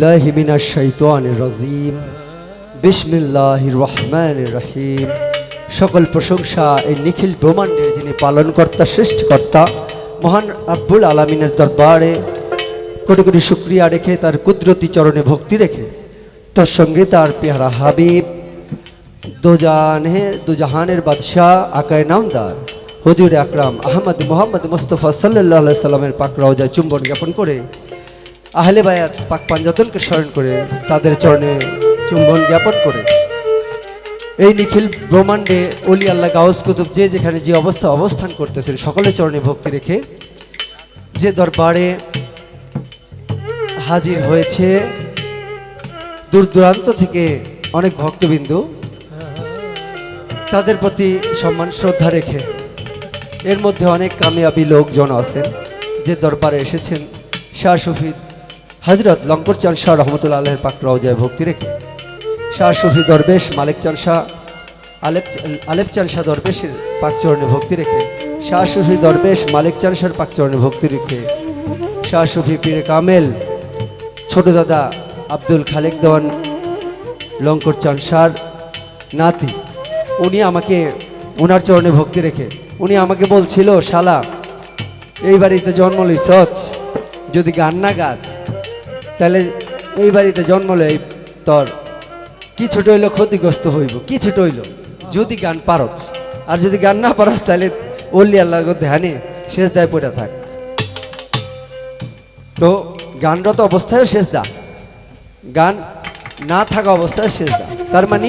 বিল্লাহি মিনাশ শাইতানির রাজিম বিসমিল্লাহির রহমানির রহিম। সকল প্রশংসা এই নিখিল ব্রহ্মাণ্ডের যিনি পালনকর্তা, সৃষ্টিকর্তা, মহান আব্বুল আলমিনের দরবারে কোটি কোটি শুক্রিয়া রেখে তার কুদরতি চরণে ভক্তি রেখে তার সঙ্গে তার পেয়ারা হাবিব দোজানের দুজাহানের বাদশাহ আকায় নামদার, হুজুর আকরাম আহমদ মোহাম্মদ মুস্তফা সাল্লাহ সাল্লামের পাক রওজায় চুম্বন জ্ঞাপন করে আহলে বায়াত পাক পাঞ্জাতনকে স্মরণ করে তাদের চরণে চুম্বন জ্ঞাপন করে। এই নিখিল ব্রহ্মাণ্ডে অলি আল্লাহ গাউস কুতুব যে যেখানে যে অবস্থা অবস্থান করতেছেন, সকলের চরণে ভক্তি রেখে যে দরবারে হাজির হয়েছে দূর দূরান্ত থেকে অনেক ভক্তবিন্দু, তাদের প্রতি সম্মান, শ্রদ্ধা রেখে এর মধ্যে অনেক কামিয়াবি লোকজন আছেন যে দরবারে এসেছেন। শাহ শফিদ হজরত লঙ্কর চান শাহ রহমতুল্লা আল্লাহের পাক রওজায় ভক্তি রেখে। শাহ শফি দরবেশ মালিক চান শাহ আলেপ আলেপ চান শাহ দরবেশের পাকচরণে ভক্তি রেখে। শাহ শফি দরবেশ মালিক চান শাহর পাকচরণে ভক্তি রেখে। শাহ শফি পীরে কামেল, ছোট দাদা আব্দুল খালেক দেওয়ান, লঙ্কর চান নাতি, উনি আমাকে ওনার চরণে ভক্তি রেখে। উনি আমাকে বলছিল, শালা, এই বাড়িতে জন্ম সচ যদি গান না গাছ তাহলে এই বাড়িতে জন্ম লই তোর। কিছুটা হইল ক্ষতিগ্রস্ত হইব কিছুটা হইল? যদি গান পারছ আর যদি গান না পারস, তাহলে অল্লি আল্লাহ ধ্যানে শেষ দায় পড়ে থাক। তো গানরত অবস্থায়ও শেষ দা গান না থাকা অবস্থায় শেষ দা তার মানে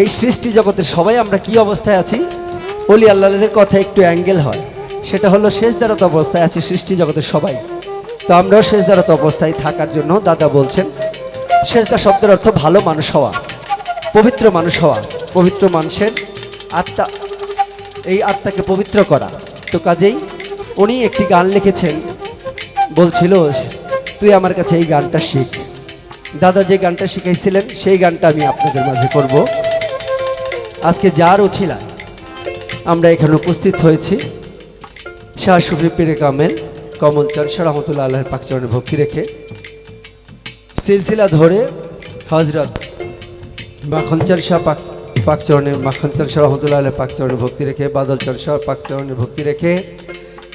এই সৃষ্টি জগতের সবাই আমরা কি অবস্থায় আছি? অলি আল্লাহদের কথা একটু অ্যাঙ্গেল হয়। সেটা হলো শেষ দ্বারত অবস্থায় আছে সৃষ্টি জগতের সবাই। তো আমরাও শেষ দ্বারত অবস্থায় থাকার জন্য দাদা বলছেন শেষদা শব্দের অর্থ ভালো মানুষ হওয়া, পবিত্র মানুষ হওয়া, পবিত্র মানুষের আত্মা, এই আত্মাকে পবিত্র করা। তো কাজেই উনি একটি গান লিখেছেন, বলছিল, তুই আমার কাছে এই গানটা শিখ। দাদা যে গানটা শিখাইছিলেন, সেই গানটা আমি আপনাদের মাঝে করব। আজকে যার উছিলা আমরা এখানে উপস্থিত হয়েছি, শাহ সুফি পীরে কামেল। কমল শাহ রহমতুল্লাহ আল্লাহর পাকচরণে ভক্তি রেখে সিলসিলা ধরে হজরত মাখন শাহ পাক পাকচরণে মাখন শাহ রহমতুল্লাহ আল্লাহ পাকচরণে ভক্তি রেখে, বাদল শাহ পাকচরণে ভক্তি রেখে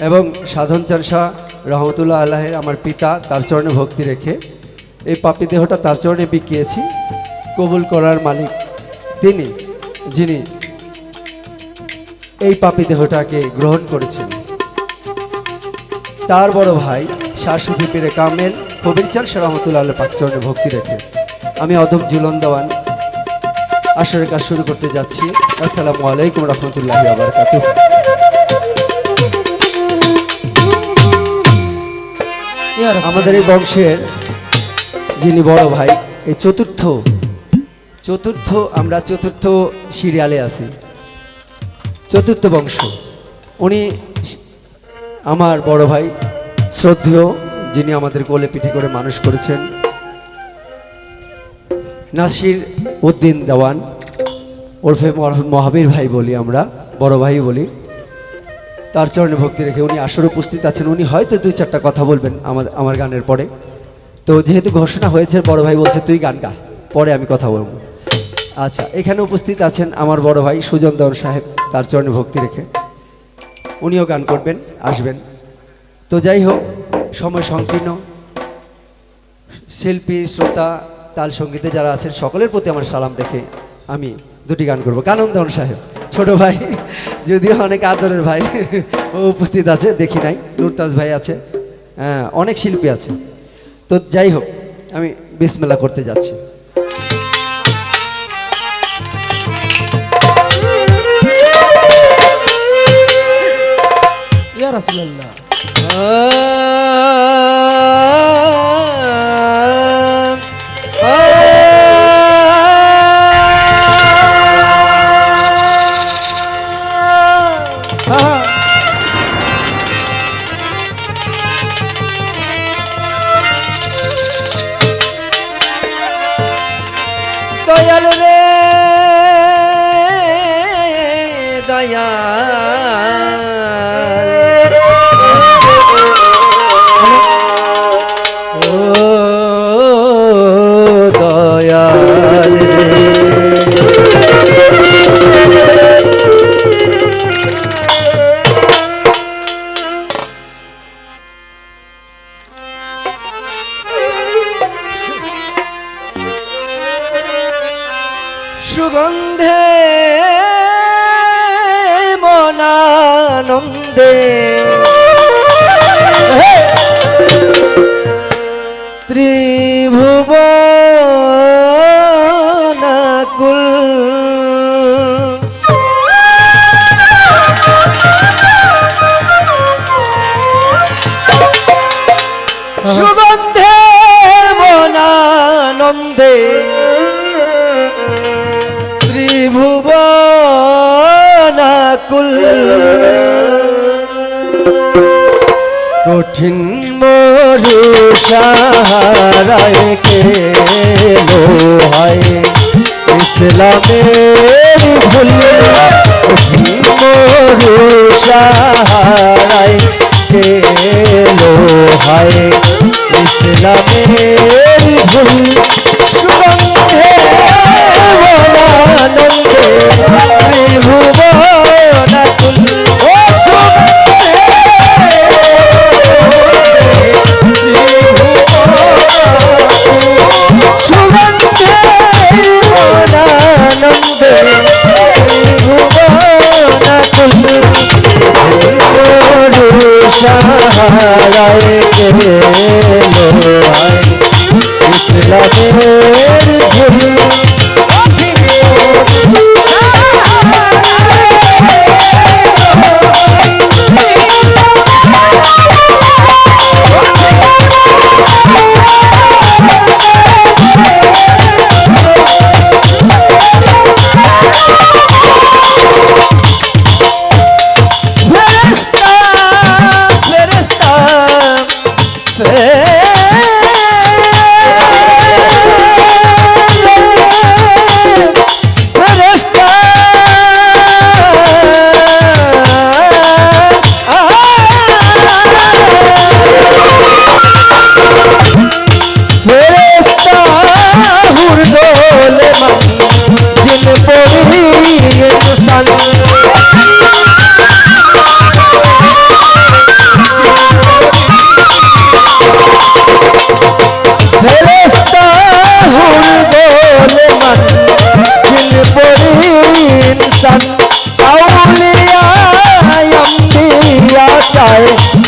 এবং সাধন শাহ রহমতুল্লাহ আল্লাহের আমার পিতা তার চরণে ভক্তি রেখে এই পাপি দেহটা তার চরণে বিকিয়েছি। কবুল করার মালিক তিনি, যিনি এই পাপি দেহটাকে গ্রহণ করেছেন। তার বড় ভাই শাশুড়ি পেরে কামেল কবির চান রহমতুল্লাহ আল্লাহ পাকচরণে ভক্তি রেখে। আমি অধম জুলন দেওয়ান আসরের কাজ শুরু করতে যাচ্ছি। আসসালামু আলাইকুম রহমতুল্লাহ আবরকাত আমাদের এই বংশের যিনি বড় ভাই এই চতুর্থ চতুর্থ আমরা চতুর্থ সিরিয়ালে আছি। চতুর্থ বংশ। উনি আমার বড় ভাই শ্রদ্ধেয় যিনি আমাদের কোলে পিঠে করে মানুষ করেছেন, নাসির উদ্দিন দেওয়ান, ওরফে মহাবীর ভাই বলি আমরা, বড় ভাই বলি। তার চরণে ভক্তি রেখে উনি আসর উপস্থিত আছেন, উনি হয়তো দুই চারটা কথা বলবেন আমার আমার গানের পরে। তো যেহেতু ঘোষণা হয়েছে, বড় ভাই বলছে, তুই গান গা, পরে আমি কথা বলব। আচ্ছা এখানে উপস্থিত আছেন আমার বড় ভাই সুজন দেওয়ান সাহেব, তার চরণে ভক্তি রেখে। উনিও গান করবেন, আসবেন। তো যাই হোক, সময় সংকীর্ণ। শিল্পী, শ্রোতা, তাল সঙ্গীতে যারা আছেন, সকলের প্রতি আমার সালাম দেখে আমি দুটি গান করব। কানন্দন সাহেব, ছোট ভাই, যদিও অনেক আদরের ভাই উপস্থিত আছে, দেখি নাই। নুরতাজ ভাই আছে হ্যাঁ অনেক শিল্পী আছে। তো যাই হোক, আমি বিসমেলা করতে যাচ্ছি। आया মনানন্দে ত্রিভুবনাকুল। সুগন্ধে মনানন্দে ত্রিভুবনাকুল। কঠিন মরু সাহারায় কেলো হয়। ইসলামের ভুল কঠিন মরু সাহারায় কেলো হয়। ইসলামের ভুল সুগন্ধে মনানন্দে ইসলামের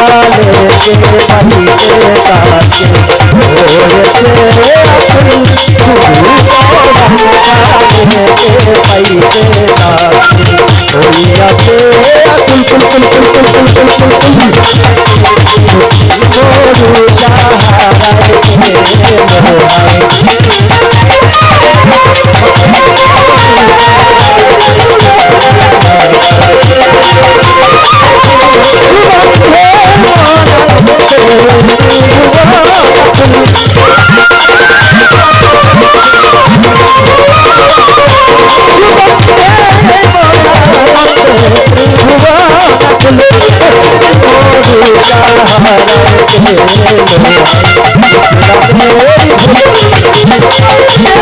পাইতে তাকে হয়েছে আকুল শুধু পরাণে পাইতে তাকে হইয়াছে আকুল কুল কুল কুল কুল কুল কুল কুল কুল গরু সাহারায় মোহায় রে রে রে রে